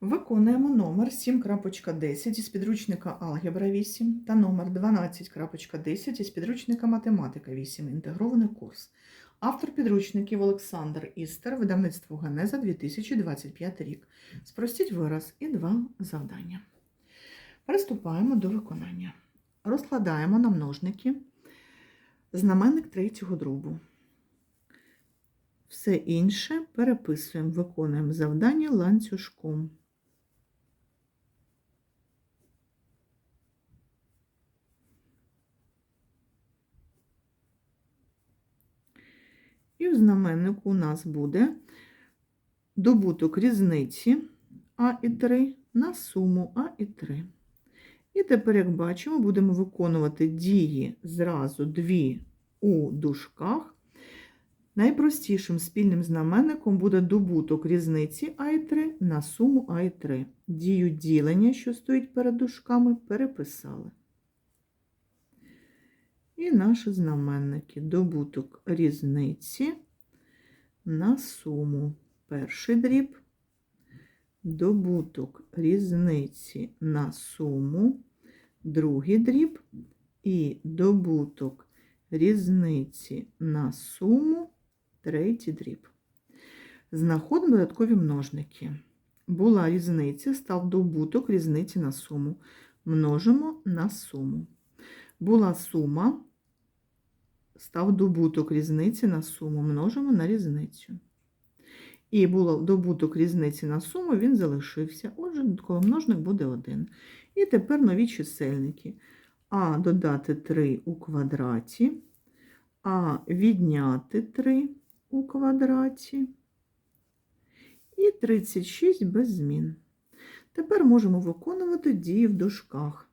Виконуємо номер 7.10 із підручника Алгебра 8 та номер 12.10 із підручника Математика 8. Інтегрований курс. Автор підручників Олександр Істер, видавництво Генеза 2025 рік. Спростіть вираз і два завдання. Приступаємо до виконання. Розкладаємо на множники знаменник третього дробу. Все інше переписуємо, виконуємо завдання ланцюжком. І в знаменнику у нас буде добуток різниці А і 3 на суму А і 3. І тепер, як бачимо, будемо виконувати дії зразу дві у дужках. Найпростішим спільним знаменником буде добуток різниці А і 3 на суму А і 3. Дію ділення, що стоїть перед дужками, переписали. І наші знаменники. Добуток різниці на суму. Перший дріб. Добуток різниці на суму. Другий дріб. І добуток різниці на суму. Третій дріб. Знаходимо додаткові множники. Була різниця, став добуток різниці на суму. Множимо на суму. Була сума, став добуток різниці на суму. Множимо на різницю. І було добуток різниці на суму, він залишився. Отже, множник буде 1. І тепер нові чисельники. А додати 3 у квадраті, а відняти 3 у квадраті і 36 без змін. Тепер можемо виконувати дії в дужках.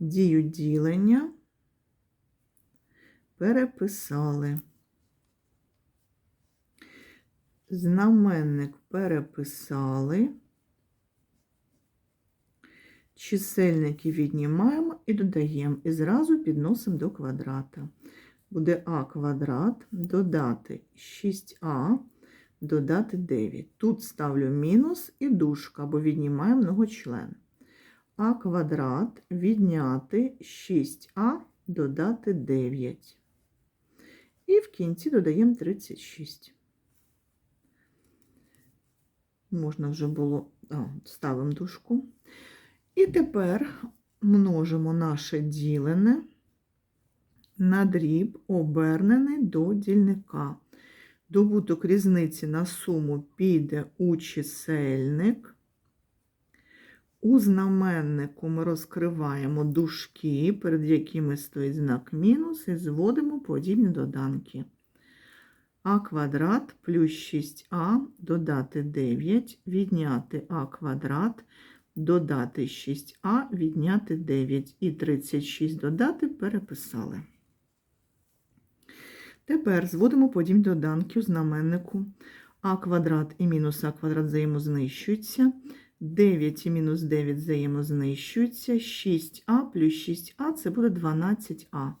Дію ділення переписали. Знаменник переписали. Чисельники віднімаємо і додаємо, і зразу підносимо до квадрата буде а квадрат, додати 6а, додати 9. Тут ставлю мінус і дужка, бо віднімаємо многочлен. А квадрат відняти 6а, додати 9. І в кінці додаємо 36. Можна вже було, а, ставимо дужку. І тепер множимо наше ділене на дріб обернений до дільника. Добуток різниці на суму піде у чисельник. У знаменнику ми розкриваємо дужки, перед якими стоїть знак мінус, і зводимо подібні доданки. А квадрат плюс 6а додати 9, відняти а квадрат, додати 6а, відняти 9 і 36 додати переписали. Тепер зводимо подібні доданки у знаменнику. А квадрат і мінус а квадрат взаємознищуються. 9 і мінус 9 взаємознищуються. 6а плюс 6а це буде 12а.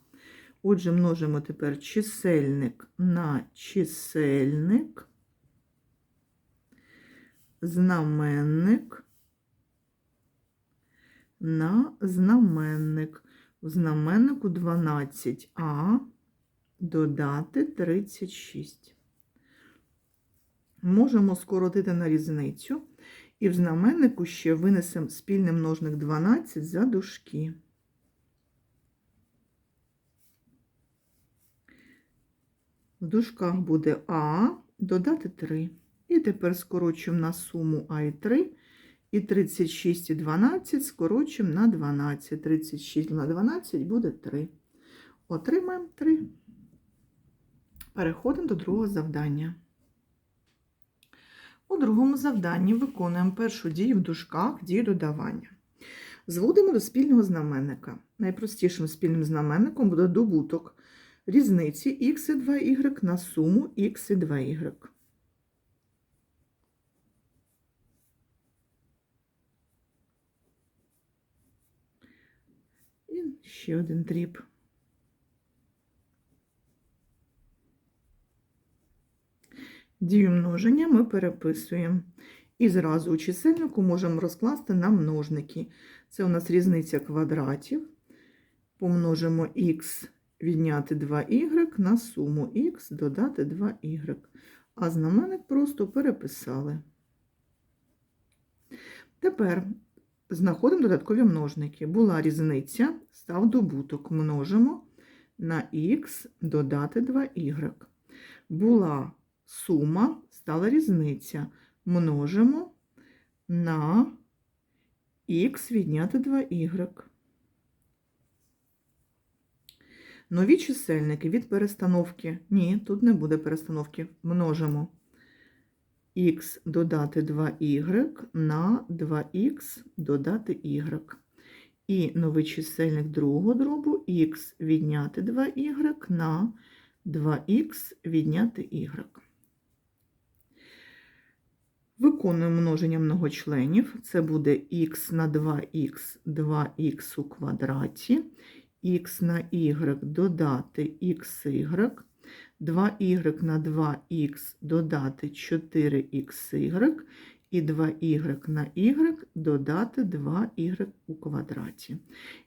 Отже, множимо тепер чисельник на чисельник, знаменник на знаменник. У знаменнику 12а додати 36. Можемо скоротити на різницю, і в знаменнику ще винесемо спільний множник 12 за дужки. В дужках буде А, додати 3. І тепер скорочуємо на суму А і 3. І 36 і 12 скорочуємо на 12. 36 на 12 буде 3. Отримаємо 3. Переходимо до другого завдання. У другому завданні виконуємо першу дію в дужках, дію додавання. Зводимо до спільного знаменника. Найпростішим спільним знаменником буде добуток різниці х і 2y на суму х і 2y. І ще один дріб. Дію множення ми переписуємо. І зразу у чисельнику можемо розкласти на множники. Це у нас різниця квадратів. Помножимо х відняти 2y на суму х додати 2y. А знаменник просто переписали. Тепер знаходимо додаткові множники. Була різниця, став добуток. Множимо на х додати 2y. Була сума, стала різниця. Множимо на х відняти 2y. Нові чисельники від перестановки. Ні, тут не буде перестановки. Множимо х додати 2y на 2х додати y. І новий чисельник другого дробу х відняти 2y на 2х відняти y. Виконуємо множення многочленів. Це буде х на 2х 2х у квадраті, х на y додати xy, 2y на 2х додати 4xy і 2y на y додати 2y у квадраті.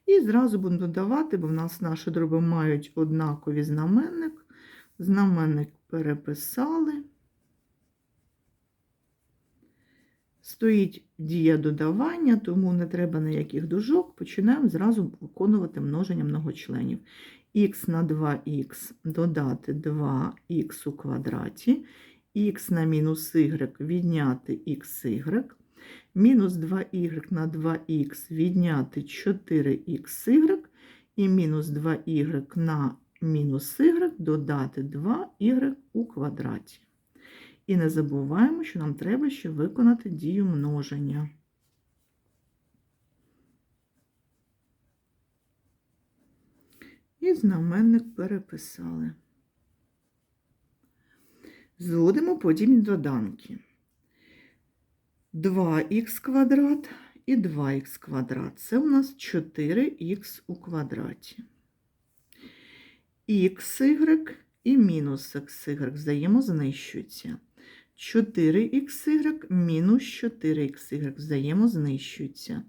І зразу будемо додавати, бо в нас наші дроби мають однакові знаменник. Знаменник переписали. Стоїть дія додавання, тому не треба ніяких дужок. Починаємо зразу виконувати множення многочленів. х на 2х додати 2х у квадраті, х на мінус y відняти xy, мінус 2y на 2х відняти 4xy, і мінус 2y на мінус y додати 2y у квадраті. І не забуваємо, що нам треба ще виконати дію множення. І знаменник переписали. Зводимо подібні доданки. 2х квадрат і 2х квадрат. Це у нас 4х у квадраті. xy і мінус xy взаємознищуються. 4xy мінус 4xy взаємознищуються.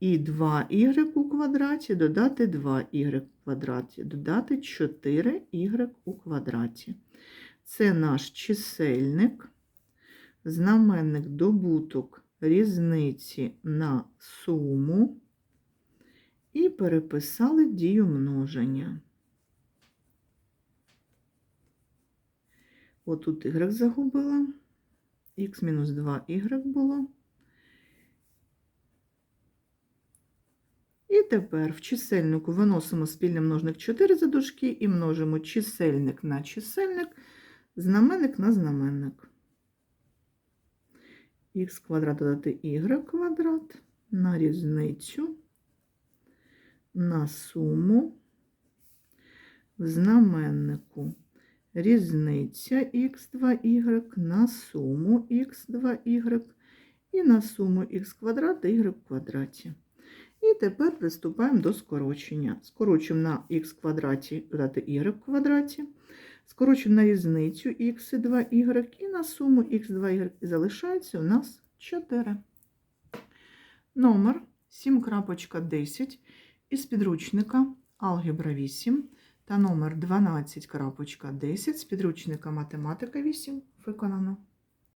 І 2y у квадраті додати 2y у квадраті, додати 4y у квадраті. Це наш чисельник, знаменник добуток різниці на суму і переписали дію множення. Отут y загубила, х мінус 2y було. І тепер в чисельнику виносимо спільний множник 4 за дужки і множимо чисельник на чисельник, знаменник на знаменник. х квадрат додати y квадрат на різницю, на суму в знаменнику різниця х2y на суму х2y і на суму х квадрат y в квадраті. І тепер приступаємо до скорочення. Скорочуємо на х квадраті додати y в квадраті, скорочуємо на різницю х і 2y і на суму х2y і залишається у нас 4. Номер 7.10 із підручника Алгебра 8 та номер 12.10 з підручника Математика 8 виконано.